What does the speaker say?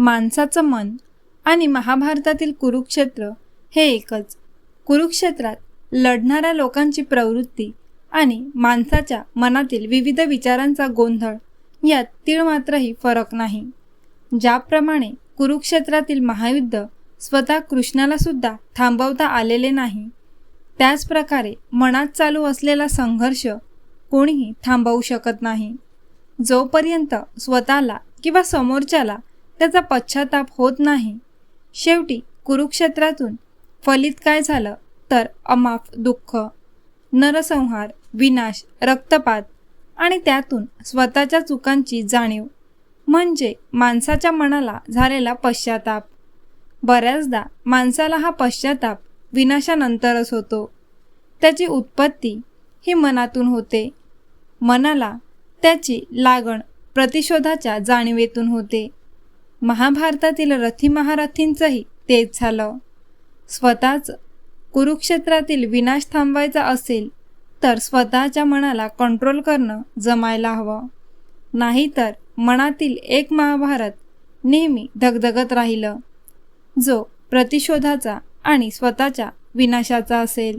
माणसाचं मन आणि महाभारतातील कुरुक्षेत्र हे एकच. कुरुक्षेत्रात लढणाऱ्या लोकांची प्रवृत्ती आणि माणसाच्या मनातील विविध विचारांचा गोंधळ यात तीळ मात्रही फरक नाही. ज्याप्रमाणे कुरुक्षेत्रातील महायुद्ध स्वतः कृष्णाला सुद्धा थांबवता आलेले नाही त्याचप्रकारे मनात चालू असलेला संघर्ष कोणीही थांबवू शकत नाही. जोपर्यंत स्वतःला किंवा समोरच्याला त्याचा पश्चाताप होत नाही. शेवटी कुरुक्षेत्रातून फलित काय झालं? तर अमाफ दुःख नरसंहार विनाश रक्तपात आणि त्यातून स्वतःच्या चुकांची जाणीव म्हणजे माणसाच्या मनाला झालेला पश्चाताप. बऱ्याचदा माणसाला हा पश्चाताप विनाशानंतरच होतो. त्याची उत्पत्ती ही मनातून होते. मनाला त्याची लागण प्रतिशोधाच्या जाणीवेतून होते. महाभारतातील रथी महारथींचंही तेच झालं. स्वतःच कुरुक्षेत्रातील विनाश थांबवायचा असेल तर स्वतःच्या मनाला कंट्रोल करणं जमायला हवं. नाहीतर मनातील एक महाभारत नेहमी धगधगत राहिलं. जो प्रतिशोधाचा आणि स्वतःच्या विनाशाचा असेल.